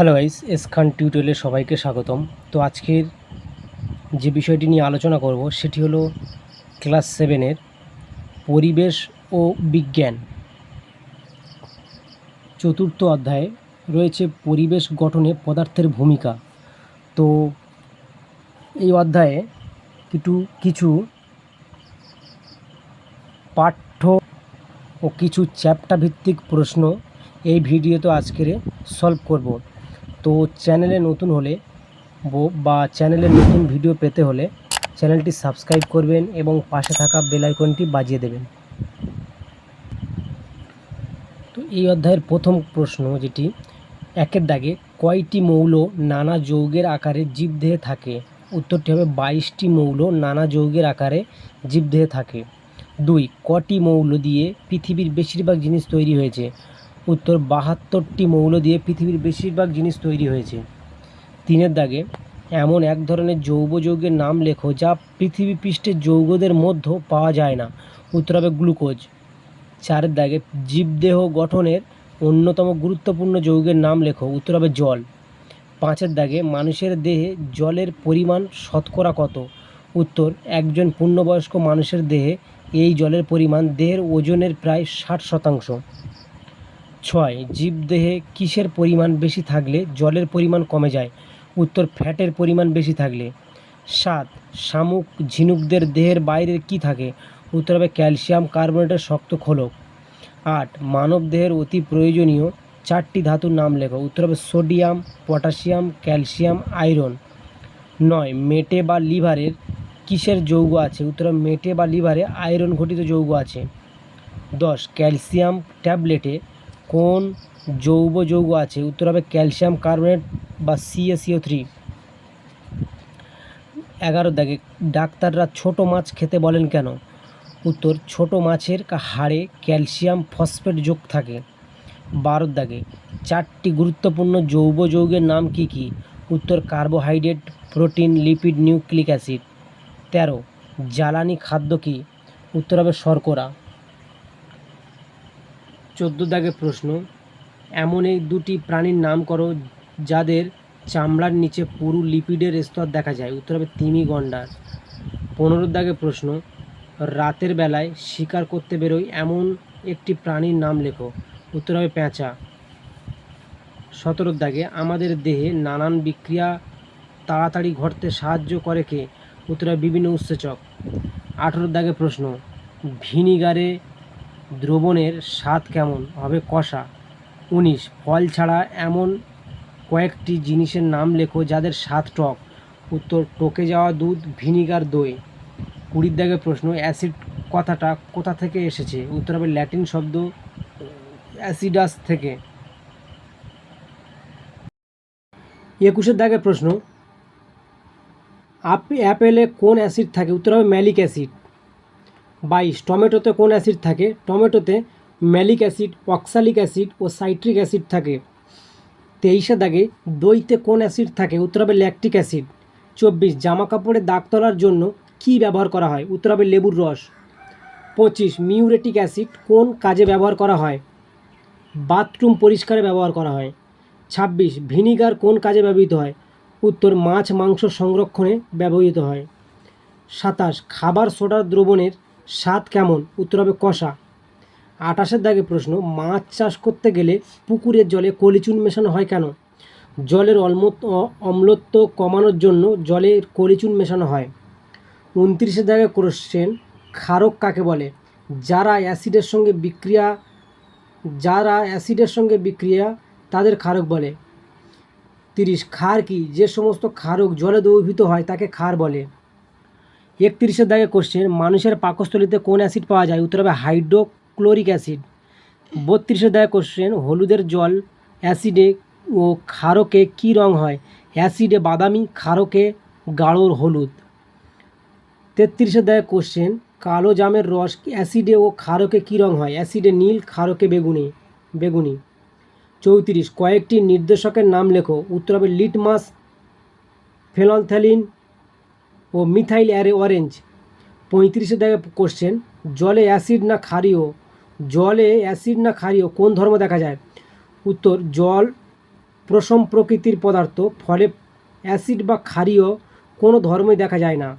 Hello guys, S খান টিউটোরিয়ালে সবাইকে স্বাগতম। তো আজকের যে বিষয়টি নিয়ে আলোচনা করব, সেটি হলো ক্লাস সেভেনের পরিবেশ ও বিজ্ঞান। চতুর্থ অধ্যায়ে রয়েছে পরিবেশ গঠনে পদার্থের ভূমিকা। তো এই অধ্যায়ে কিছু কিছু পাঠ্য ও কিছু চ্যাপ্টার ভিত্তিক প্রশ্ন এই ভিডিওতে আজকের সলভ করব। তো চ্যানেলে নতুন হলে ব- চ্যানেলে নতুন ভিডিও পেতে হলে চ্যানেলটি সাবস্ক্রাইব করবেন এবং পাশে থাকা বেল আইকনটি বাজিয়ে দেবেন। তো এই অধ্যায়ের প্রথম প্রশ্ন যেটি, একের দাগে কয়টি মৌল নানা যৌগের আকারে জীবদেহে থাকে? উত্তরটি হবে বাইশটি মৌল নানা যৌগের আকারে জীবদেহে থাকে। দুই, কটি মৌল দিয়ে পৃথিবীর বেশিরভাগ জিনিস তৈরি হয়েছে? উত্তর বাহাত্তরটি মৌল দিয়ে পৃথিবীর বেশিরভাগ জিনিস তৈরি হয়েছে। তিনের দাগে এমন এক ধরনের যৌব যৌগের নাম লেখো যা পৃথিবী পৃষ্ঠের যৌগদের মধ্যে পাওয়া যায় না। উত্তর হবে গ্লুকোজ। চারের দাগে জীবদেহ গঠনের অন্যতম গুরুত্বপূর্ণ যৌগের নাম লেখো, উত্তর হবে জল। পাঁচের দাগে মানুষের দেহে জলের পরিমাণ শতকরা কত? উত্তর, একজন পূর্ণবয়স্ক মানুষের দেহে এই জলের পরিমাণ দেহের ওজনের প্রায় ষাট শতাংশ। ছয়, জীবদেহে কিসের পরিমাণ বেশি থাকলে জলের পরিমাণ কমে যায়? উত্তর, ফ্যাটের পরিমাণ বেশি থাকলে। সাত, শামুক, ঝিনুকদের দেহের বাইরে কি থাকে? উত্তর হবে ক্যালসিয়াম কার্বনেটের শক্ত খোলক। আট, মানব দেহের অতি প্রয়োজনীয় চারটি ধাতুর নাম লেখো। উত্তর হবে সোডিয়াম, পটাশিয়াম, ক্যালসিয়াম, আয়রন। নয়, মেটে বা লিভারের কিসের যৌগ আছে? উত্তর মেটে বা লিভারে আয়রন ঘটিত যৌগ আছে। দশ, ক্যালসিয়াম ট্যাবলেটে কোন জৈব যৌগ আছে? উত্তর হবে ক্যালসিয়াম কার্বনেট বা C A C O three এগারো দাগে ডাক্তাররা ছোট মাছ খেতে বলেন কেন? উত্তর, ছোট মাছের হাড়ে ক্যালসিয়াম ফসফেট যোগ থাকে। বারো দাগে চারটি গুরুত্বপূর্ণ জৈব যৌগের নাম কি কি? উত্তর, carbohydrate, protein, lipid, nucleic acid. তেরো, জ্বালানি খাদ্য কি? উত্তর হবে শর্করা। চোদ্দ দাগে প্রশ্ন, এমন এই দুটি প্রাণীর নাম করো যাদের চামড়ার নিচে পুরু লিপিডের স্তর দেখা যায়। উত্তর হবে তিমি গন্ডার। পনেরো দাগে প্রশ্ন, রাতের বেলায় শিকার করতে বেরোয় এমন একটি প্রাণীর নাম লেখো। উত্তর হবে পেঁচা সতেরো দাগে, আমাদের দেহে নানান বিক্রিয়া তাড়াতাড়ি ঘটতে সাহায্য করে কে? উত্তর বিভিন্ন উৎসেচক। আঠেরো দাগে প্রশ্ন, ভিনিগারে দ্রবণের স্বাদ কেমন? হবে কষা। উনিশ, ফল ছাড়া এমন কয়েকটি জিনিসের নাম লেখো যাদের স্বাদ টক। উত্তর, টকে যাওয়া দুধ, ভিনিগার দই। কুড়ির দাগে প্রশ্ন, অ্যাসিড কথাটা কোথা থেকে এসেছে? উত্তর হবে ল্যাটিন শব্দ, অ্যাসিডাস থেকে। একুশের দাগে প্রশ্ন আপ- অ্যাপেলে কোন অ্যাসিড থাকে? উত্তর হবে ম্যালিক অ্যাসিড। বাইশ। টমেটোতে কোন অ্যাসিড থাকে? টমেটোতে ম্যালিক অ্যাসিড, অক্সালিক অ্যাসিড ও সাইট্রিক অ্যাসিড থাকে। তেইশে দাগে দইতে কোন অ্যাসিড থাকে? উত্তর হবে ল্যাকটিক অ্যাসিড। চব্বিশ জামা কাপড়ে দাগ তোলার জন্য কী ব্যবহার করা হয়? উত্তর হবে লেবুর রস। পঁচিশ, মিউরেটিক অ্যাসিড কোন কাজে ব্যবহার করা হয়? বাথরুম পরিষ্কারে ব্যবহার করা হয়। ছাব্বিশ, ভিনিগার কোন কাজে ব্যবহৃত হয়? উত্তর, মাছ মাংস সংরক্ষণে ব্যবহৃত হয়। সাতাশ, খাবার সোডার দ্রবণের স্বাদ কেমন? উত্তর হবে কষা। আটাশের দাগে প্রশ্ন, মাছ চাষ করতে গেলে পুকুরের জলে কলিচুন মেশানো হয় কেন? জলের অলমত অম্লত্ব কমানোর জন্য জলে কলিচুন মেশানো হয়। উনত্রিশের দাগে কোশ্চেন ক্ষারক কাকে বলে? যারা অ্যাসিডের সঙ্গে বিক্রিয়া, যারা অ্যাসিডের সঙ্গে বিক্রিয়া তাদের ক্ষারক বলে। তিরিশ, ক্ষার কি? যে সমস্ত ক্ষারক জলে দ্রবীভূত হয় তাকে ক্ষার বলে। একত্রিশের দাগে কোশ্চেন মানুষের পাকস্থলিতে কোন অ্যাসিড পাওয়া যায়? উত্তর হবে হাইড্রোক্লোরিক অ্যাসিড বত্রিশের দাগে কোশ্চেন হলুদের জল অ্যাসিডে ও ক্ষারকে কী রং হয়? অ্যাসিডে বাদামি, ক্ষারকে গাঢ় হলুদ। তেত্রিশের দাগে কোশ্চেন কালো জামের রস অ্যাসিডে ও ক্ষারকে কী রং হয়? অ্যাসিডে নীল, ক্ষারকে বেগুনি বেগুনি। চৌত্রিশ, কয়েকটি নির্দেশকের নাম লেখো। উত্তর হবে লিটমাস ফেনলথ্যালিন ও মিথাইল অ্যারে অরেঞ্জ। পঁয়ত্রিশে দেখে কোশ্চেন জলে অ্যাসিড না ক্ষারীয়? জলে অ্যাসিড না ক্ষারীয়? কোন ধর্ম দেখা যায়? উত্তর, জল প্রসম প্রকৃতির পদার্থ, ফলে অ্যাসিড বা ক্ষারীয় কোনো ধর্মই দেখা যায় না।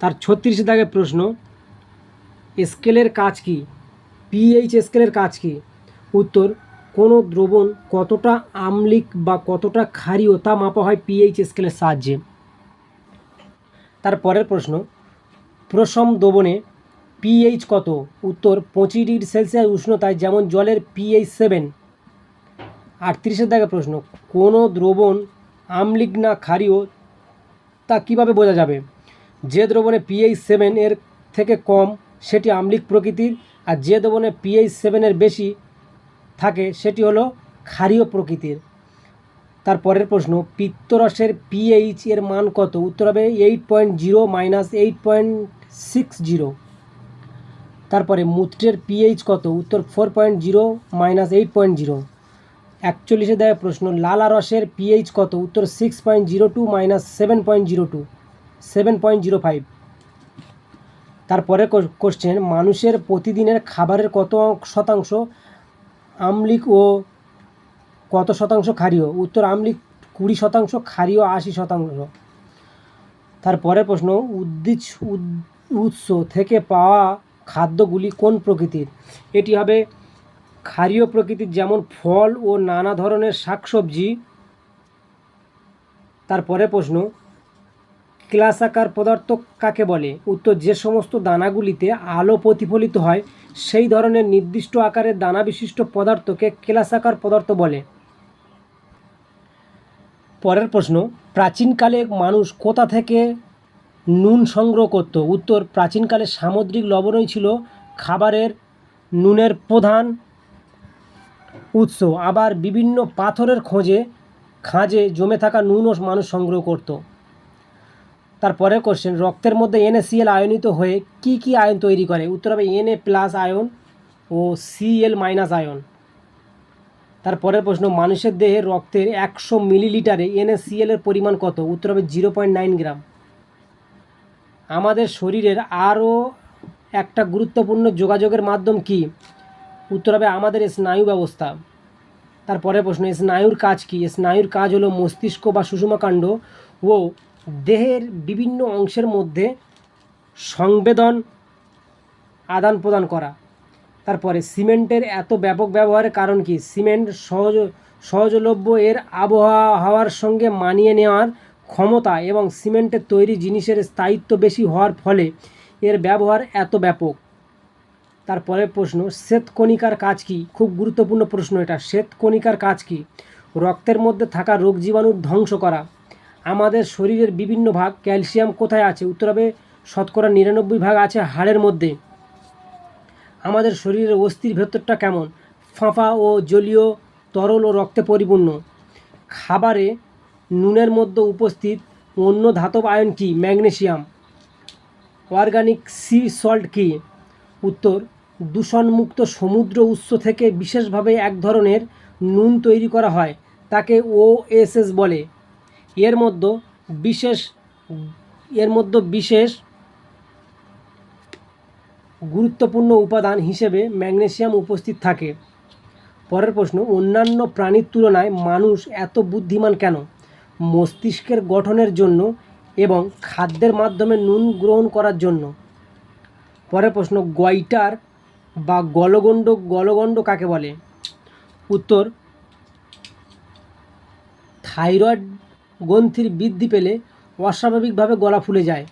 তার ছত্রিশ দাগের প্রশ্ন, স্কেলের কাজ কি? পিএইচ স্কেলের কাজ কি? উত্তর, কোনো দ্রবণ কতটা আম্লিক বা কতটা ক্ষারীয় তা মাপা হয় পিএইচ স্কেলের সাহায্যে। তার পরের প্রশ্ন প্রশম দ্রবণে পিএইচ কত? উত্তর, পঁচিশ ডিগ্রি সেলসিয়াস উষ্ণতায় যেমন জলের পিএইচ সেভেন। আটত্রিশের দাগে প্রশ্ন, কোনো দ্রবণ আম্লিক না ক্ষারীয়? তা কীভাবে বোঝা যাবে? যে দ্রবণে পিএইচ সেভেন এর থেকে কম, সেটি আম্লিক প্রকৃতির, আর যে দ্রবণে পিএইচ সেভেনের বেশি থাকে, সেটি হলো ক্ষারীয় প্রকৃতির। তার পরের প্রশ্ন, পিত্তরসের পিএইচ এর মান কত? উত্তর হবে eight point zero minus eight point six zero তারপরে মূত্রের পিএইচ কত? উত্তর four point zero minus eight point zero একচল্লিশে দেয় প্রশ্ন, লালা রসের পিএইচ কত? উত্তর six point zero two minus seven point zero two seven point zero five তারপরে কোশ্চেন মানুষের প্রতিদিনের খাবারের কত শতাংশ, আম্লিক ও কত শতাংশ ক্ষারীয়? উত্তর আম্লিক কুড়ি শতাংশ, ক্ষারীয় আশি শতাংশ। তারপরের প্রশ্ন উদ্ভিজ উৎস থেকে পাওয়া খাদ্যগুলি কোন প্রকৃতির? এটি হবে ক্ষারীয় প্রকৃতির যেমন ফল ও নানা ধরনের শাকসবজি। তারপরে প্রশ্ন, ক্লাসাকার পদার্থ কাকে বলে? উত্তর, যে সমস্ত দানাগুলিতে আলো প্রতিফলিত হয়, সেই ধরনের নির্দিষ্ট আকারের দানা বিশিষ্ট পদার্থকে ক্লাসাকার পদার্থ বলে। পরের প্রশ্ন, প্রাচীনকালে মানুষ কোথা থেকে নুন সংগ্রহ করত? উত্তর, প্রাচীনকালে সামুদ্রিক লবণই ছিল খাবারের নুনের প্রধান উৎস। আবার বিভিন্ন পাথরের খোঁজে খাঁজে জমে থাকা নুনও মানুষ সংগ্রহ করত। তারপরে কোশ্চেন রক্তের মধ্যে এনএসিএল আয়নিত হয়ে কি কি আয়ন তৈরি করে? উত্তর হবে এনএ প্লাস আয়ন ও সিএল মাইনাস আয়ন। তারপরের প্রশ্ন, মানুষের দেহে রক্তের একশো মিলিলিটারে এনএসিএল এর পরিমাণ কত? উত্তর হবে জিরো পয়েন্ট নাইন গ্রাম। আমাদের শরীরের আরও একটা গুরুত্বপূর্ণ যোগাযোগের মাধ্যম কি? উত্তর হবে আমাদের স্নায়ু ব্যবস্থা। তারপরে প্রশ্ন, স্নায়ুর কাজ কি? স্নায়ুর কাজ হলো মস্তিষ্ক বা সুষমাকাণ্ড ও দেহের বিভিন্ন অংশের মধ্যে সংবেদন আদান প্রদান করা। তারপরে সিমেন্টের এত ব্যাপক ব্যবহারের কারণ কি? সিমেন্ট সহজ, সহজলভ্য এর আবহাওয়া হাওয়ার সঙ্গে মানিয়ে নেওয়ার ক্ষমতা এবং সিমেন্টের তৈরি জিনিসের স্থায়িত্ব বেশি হওয়ার ফলে এর ব্যবহার এত ব্যাপক। তারপরে প্রশ্ন শ্বেতকণিকার কাজ কি? খুব গুরুত্বপূর্ণ প্রশ্ন এটা। শ্বেতকণিকার কাজ কি? রক্তের মধ্যে থাকা রোগ জীবাণুর ধ্বংস করা। আমাদের শরীরের বিভিন্ন ভাগ ক্যালসিয়াম কোথায় আছে? উত্তর হবে, শতকরা নিরানব্বই ভাগ আছে হাড়ের মধ্যে। আমাদের শরীরের অস্থির ভেতরটা কেমন? ফাঁপা ও জলীয় তরল ও রক্তে পরিপূর্ণ। খাবারে নুনের মধ্যে উপস্থিত অন্য ধাতব আয়ন কি? ম্যাগনেশিয়াম অর্গানিক সি সল্ট কি? উত্তর, দূষণমুক্ত সমুদ্র উৎস থেকে বিশেষভাবে এক ধরনের নুন তৈরি করা হয়, তাকে ওএসএস বলে। এর মধ্যে বিশেষ, এর মধ্যে বিশেষ গুরুত্বপূর্ণ উপাদান হিসেবে ম্যাগনেসিয়াম উপস্থিত থাকে। পরের প্রশ্ন, অন্যান্য প্রাণীর তুলনায় মানুষ এত বুদ্ধিমান কেন? মস্তিষ্কের গঠনের জন্য এবং খাদ্যের মাধ্যমে নুন গ্রহণ করার জন্য। পরের প্রশ্ন গয়টার বা গলগণ্ড গলগণ্ড কাকে বলে? উত্তর, থাইরয়েড গ্রন্থির বৃদ্ধি পেলে অস্বাভাবিকভাবে গলা ফুলে যায়।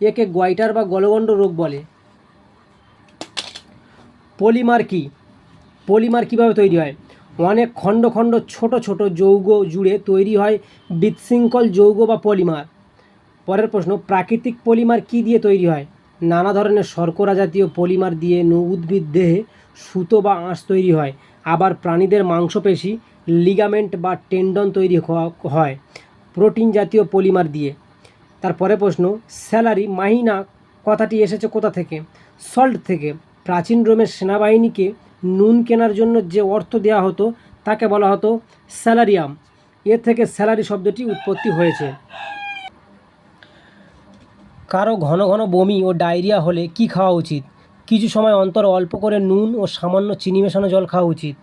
একে গয়টার বা গলগণ্ড রোগ বলে। পলিমার কি? পলিমার কীভাবে তৈরি হয়? অনেক খণ্ড খণ্ড ছোট ছোট যৌগ জুড়ে তৈরি হয় বিশৃঙ্খল যৌগ বা পলিমার। পরের প্রশ্ন, প্রাকৃতিক পলিমার কি দিয়ে তৈরি হয়? নানা ধরনের শর্করা জাতীয় পলিমার দিয়ে নৌ- উদ্ভিদ দেহে সুতো বা আঁশ তৈরি হয়। আবার প্রাণীদের মাংসপেশি, লিগামেন্ট বা টেন্ডন তৈরি হয় প্রোটিন জাতীয় পলিমার দিয়ে। তারপরে প্রশ্ন, স্যালারি মাহিনা কথাটি এসেছে কোথা থেকে? সল্ট থেকে। প্রাচীন রোমের সেনাবাহিনীকে নুন কেনার জন্য যে অর্থ দেওয়া হতো, তাকে বলা হতো স্যালারিয়াম। এর থেকে স্যালারি শব্দটি উৎপত্তি হয়েছে। কারও ঘন ঘন বমি ও ডায়রিয়া হলে কি খাওয়া উচিত? কিছু সময় অন্তর অল্প করে নুন ও সামান্য চিনি মেশানো জল খাওয়া উচিত।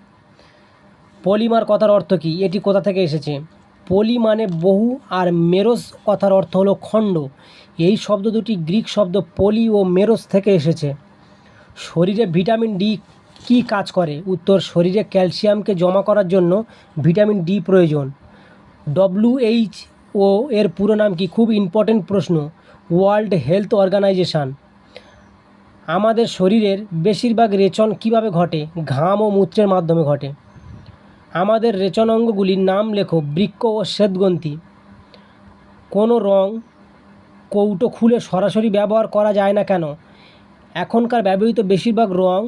পলিমার কথার অর্থ কী? এটি কোথা থেকে এসেছে? পলি মানে বহু আর মেরোস কথার অর্থ হলো খণ্ড। এই শব্দ দুটি গ্রিক শব্দ পলি ও মেরোস থেকে এসেছে। শরীরে ভিটামিন ডি কী কাজ করে? উত্তর, শরীরে ক্যালসিয়ামকে জমা করার জন্য ভিটামিন ডি প্রয়োজন। ডব্লিউএইচ ও এর পুরো নাম কি? খুব ইম্পর্টেন্ট প্রশ্ন। ওয়ার্ল্ড হেলথ অর্গানাইজেশন আমাদের শরীরের বেশিরভাগ রেচন কীভাবে ঘটে? ঘাম ও মূত্রের মাধ্যমে ঘটে। আমাদের রেচন অঙ্গগুলির নাম লেখো বৃক্ষ ও শ্বেতগ্রন্থি। কোনো রং কৌটো খুলে সরাসরি ব্যবহার করা যায় না কেন? এখনকার ব্যবহৃত বেশিরভাগ রং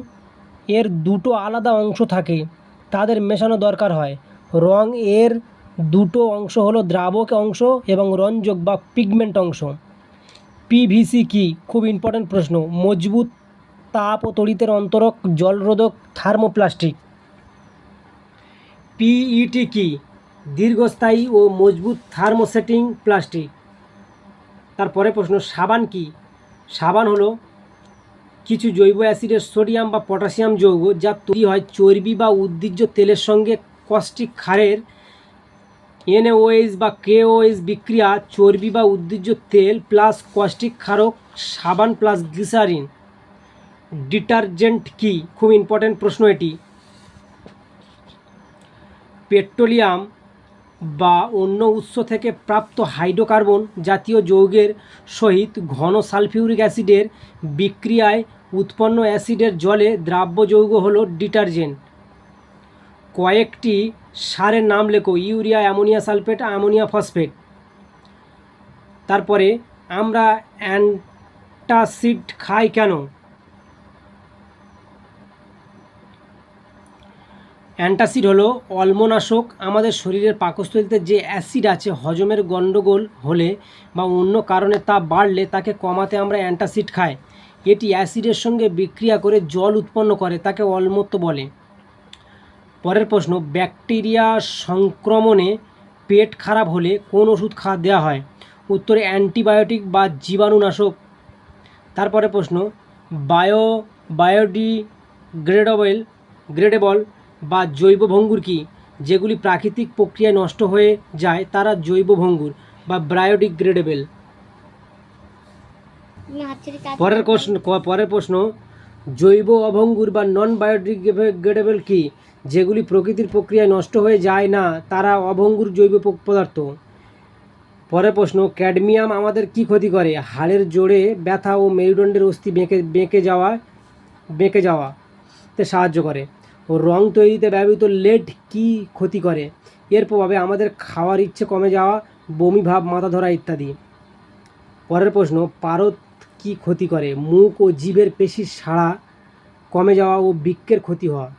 এর দুটো আলাদা অংশ থাকে, তাদের মেশানো দরকার হয়। রং এর দুটো অংশ হলো দ্রাবক অংশ এবং রঞ্জক বা পিগমেন্ট অংশ। পিভিসি কি? খুব ইম্পর্ট্যান্ট প্রশ্ন। মজবুত তাপ ও তড়িতের অন্তরক, জলরোধক, থার্মোপ্লাস্টিক। পিইটি কি? দীর্ঘস্থায়ী ও মজবুত থার্মোসেটিং প্লাস্টিক। তারপরে প্রশ্ন, সাবান কি? সাবান হলো কিছু জৈব অ্যাসিডের সোডিয়াম বা পটাশিয়াম যৌগ যা তৈরি হয় চর্বি বা উদ্ভিজ্জ তেলের সঙ্গে কস্টিক ক্ষারের এনওএইচ বা কেওএইচ বিক্রিয়া, চর্বি বা উদ্ভিজ্জ তেল প্লাস কস্টিক ক্ষারক, সাবান প্লাস গ্লিসারিন। ডিটারজেন্ট কি? খুব ইম্পর্ট্যান্ট প্রশ্ন এটি। পেট্রোলিয়াম বা অন্য উৎস থেকে প্রাপ্ত হাইড্রোকার্বন জাতীয় যৌগের সহিত ঘন সালফিউরিক অ্যাসিডের বিক্রিয়ায় উৎপন্ন অ্যাসিডের জলে দ্রাব্য যৌগ হলো ডিটারজেন্ট। কয়েকটি সারের নাম লেখো, urea, ammonia sulphate, ammonia phosphate. তারপরে, আমরা অ্যান্টাসিড খাই কেন? অ্যান্টাসিড হলো অল্মনাশক আমাদের শরীরের পাকস্থলিতে যে অ্যাসিড আছে, হজমের গণ্ডগোল হলে বা অন্য কারণে তা বাড়লে তাকে কমাতে আমরা অ্যান্টাসিড খাই। এটি অ্যাসিডের সঙ্গে বিক্রিয়া করে জল উৎপন্ন করে, তাকে অল্মত্ব বলে। পরের প্রশ্ন, ব্যাকটেরিয়া সংক্রমণে পেট খারাপ হলে কোন ওষুধ খা দেওয়া হয়? উত্তরে, অ্যান্টিবায়োটিক বা জীবাণুনাশক। তারপরে প্রশ্ন, বায়ো, বায়োডিগ্রেডেবল, গ্রেডেবল বা জৈব ভঙ্গুর কি? যেগুলি প্রাকৃতিক প্রক্রিয়ায় নষ্ট হয়ে যায়, তারা জৈব ভঙ্গুর বা বায়োডিগ্রেডেবল। পরের প্রশ্ন পরের প্রশ্ন জৈব অভঙ্গুর বা নন বায়োডিগ্রেডেবল কি? যেগুলি প্রকৃতির প্রক্রিয়ায় নষ্ট হয়ে যায় না তারা অভঙ্গুর জৈব পদার্থ। পরের প্রশ্ন ক্যাডমিয়াম আমাদের কি ক্ষতি করে? হাড়ের জোরে ব্যথা ও মেরুদণ্ডের অস্থি বেঁকে বেঁকে যাওয়া বেঁকে যাওয়াতে সাহায্য করে। ও রং তৈরিতে ব্যবহৃত লেড কি ক্ষতি করে? এর প্রভাবে আমাদের খাওয়ার ইচ্ছে কমে যাওয়া বমি ভাব মাথা ধরা ইত্যাদি। পরের প্রশ্ন পারদ কি ক্ষতি করে? মুখ ও জিভের পেশির সাড়া কমে যাওয়া ও বৃক্কের ক্ষতি হওয়া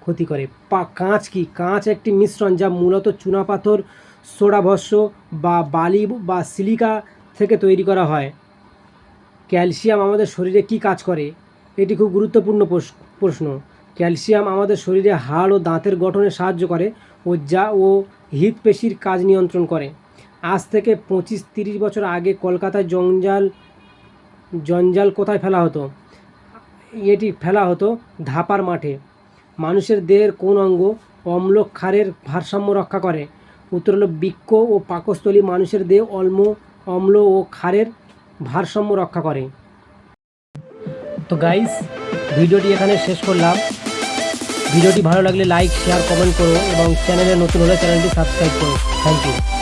ক্ষতি করে। পা, কাঁচ কি? কাঁচ একটি মিশ্রণ যা মূলত চুনাপাথর সোডাভস্য বা বালি বা সিলিকা থেকে তৈরি করা হয়। ক্যালসিয়াম আমাদের শরীরে কি কাজ করে? এটি খুব গুরুত্বপূর্ণ প্রশ- প্রশ্ন। ক্যালসিয়াম আমাদের শরীরে হাড় ও দাঁতের গঠনে সাহায্য করে ও যা ও হৃদপেশির কাজ নিয়ন্ত্রণ করে। আজ থেকে পঁচিশ তিরিশ বছর আগে কলকাতায় জঞ্জাল জঞ্জাল কোথায় ফেলা হতো? এটি ফেলা হতো ধাপার মাঠে। মানুষের দেহের কোন অঙ্গ অম্ল ক্ষারের ভারসাম্য রক্ষা করে? উত্তর হলো বৃক্ষ ও পাকস্থলী মানুষের দেহ অম্ল অম্ল ও ক্ষারের ভারসাম্য রক্ষা করে। তো গাইস ভিডিওটি এখানে শেষ করলাম। ভিডিওটি ভালো লাগলে লাইক শেয়ার কমেন্ট করো এবং চ্যানেলে নতুন হলে চ্যানেলটি সাবস্ক্রাইব করো। Thank you